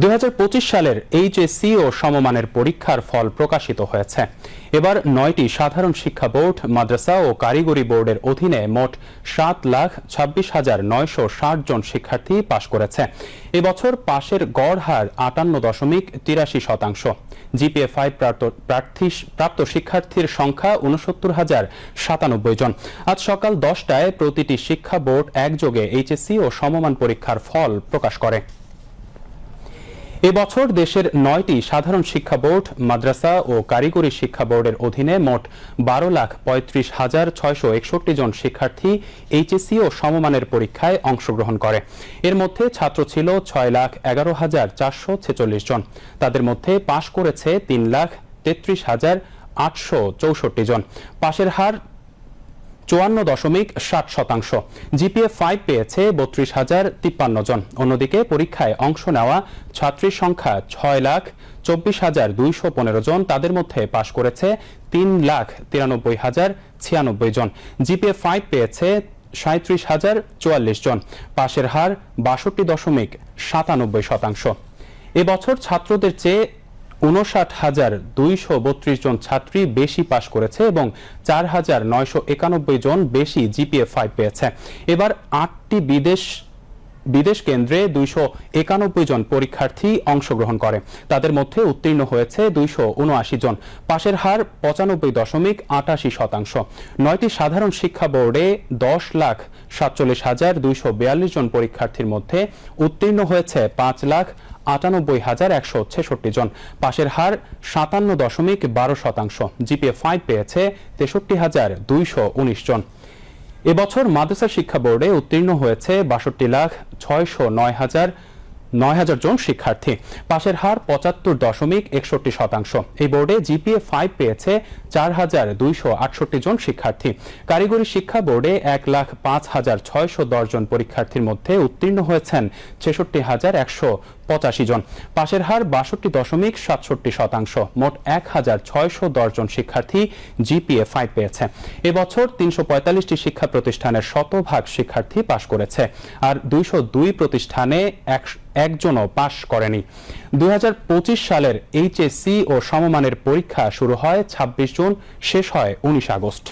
দুই হাজার পঁচিশ সালের এইচএসসি ও সমমানের পরীক্ষার ফল প্রকাশিত হয়েছে। এবার নয়টি সাধারণ শিক্ষা বোর্ড, মাদ্রাসা ও কারিগরি বোর্ডের অধীনে মোট সাত লাখ ছাব্বিশ হাজার নয়শো ষাট জন শিক্ষার্থী পাশ করেছে। এবছর পাশের গড় হার আটান্ন দশমিক তিরাশি শতাংশ। জিপিএ ফাইভ প্রার্থী প্রাপ্ত শিক্ষার্থীর সংখ্যা উনসত্তর হাজার সাতানব্বই জন। আজ সকাল দশটায় প্রতিটি শিক্ষা বোর্ড একযোগে এইচএসসি ও সমমান পরীক্ষার ফল প্রকাশ করে। এবছর দেশের নয়টি সাধারণ শিক্ষা বোর্ড, মাদ্রাসা ও কারিগরি শিক্ষা বোর্ডের অধীনে মোট বারো লাখ পঁয়ত্রিশ হাজার ছয়শো একষট্টি জন শিক্ষার্থী এইচএসসি ও সমমানের পরীক্ষায় অংশগ্রহণ করে। এর মধ্যে ছাত্র ছিল ছয় লাখ এগারো হাজার চারশো ছেচল্লিশ জন। তাদের মধ্যে পাশ করেছে তিন লাখ তেত্রিশ হাজার আটশো চৌষট্টি জন। পাশের হার চুয়ান্ন দশমিক ষাট শতাংশ। জিপিএ ফাইভ পেয়েছে বত্রিশ হাজার তিপ্পান্ন জন। অন্যদিকে পরীক্ষায় অংশ নেওয়া ছাত্রীর সংখ্যা ছয় লাখ চব্বিশ হাজার দুইশো পনেরো জন। তাদের মধ্যে পাশ করেছে তিন লাখ তিরানব্বই হাজার ছিয়ানব্বই জন। জিপিএ ফাইভ পেয়েছে সাঁত্রিশ হাজার চুয়াল্লিশ জন। পাশের হার বাষট্টি দশমিক সাতানব্বই শতাংশ। এবছর ছাত্রদের চেয়ে উনষাট হাজার দুইশো বত্রিশ জন ছাত্রী বেশি পাশ করেছে এবং চার হাজার নয়শো একানব্বই জন বেশি জিপিএ ফাইভ পেয়েছে। এবার আটটি বিদেশ বিদেশ কেন্দ্রে দুইশো একানব্বই জন পরীক্ষার্থী অংশগ্রহণ করে। তাদের মধ্যে উত্তীর্ণ হয়েছে দুইশো উনআশি জন। পাশের হার পঁচানব্বই দশমিক আটাশি শতাংশ। নয়টি সাধারণ শিক্ষা বোর্ডে দশ লাখ সাতচল্লিশ হাজার দুইশো বিয়াল্লিশ জন পরীক্ষার্থীর মধ্যে উত্তীর্ণ হয়েছে পাঁচ লাখ আটানব্বই হাজার একশো ছেষট্টি জন। পাশের হার সাতান্ন দশমিক বারো শতাংশ। জিপিএ ফাইভ পেয়েছে তেষট্টি হাজার দুইশো উনিশ জন। এবছর মাদ্রাসা শিক্ষা বোর্ডে উত্তীর্ণ হয়েছে বাষট্টি লাখ ছয়শো নয় হাজার নয় হাজার জন শিক্ষার্থী। পাশের হার পঁচাত্তর দশমিক একষট্টি শতাংশ। এই বোর্ডে জিপিএ ফাইভ পেয়েছে চার হাজার দুইশো আটষট্টি জন শিক্ষার্থী। কারিগরি শিক্ষা বোর্ডে এক লাখ পাঁচ হাজার ছয়শো দশ জন পরীক্ষার্থীর মধ্যে উত্তীর্ণ হয়েছেন ছেষট্টি হাজার একশো পঁচাশি জন। পাশের হার বাষট্টি দশমিক সাতষট্টি শতাংশ। মোট এক হাজার ছয়শো দশ জন শিক্ষার্থী জিপিএ ফাইভ পেয়েছে। এবছর তিনশো পঁয়তাল্লিশটি শিক্ষা প্রতিষ্ঠানের শতভাগ শিক্ষার্থী পাশ করেছে, আর দুইশো দুই প্রতিষ্ঠানে এক, একজনও পাশ করেনি। দুই হাজার পঁচিশ সালের এইচএসসি ও সমমানের পরীক্ষা শুরু হয় ২৬ জুন, শেষ হয় উনিশ আগস্ট।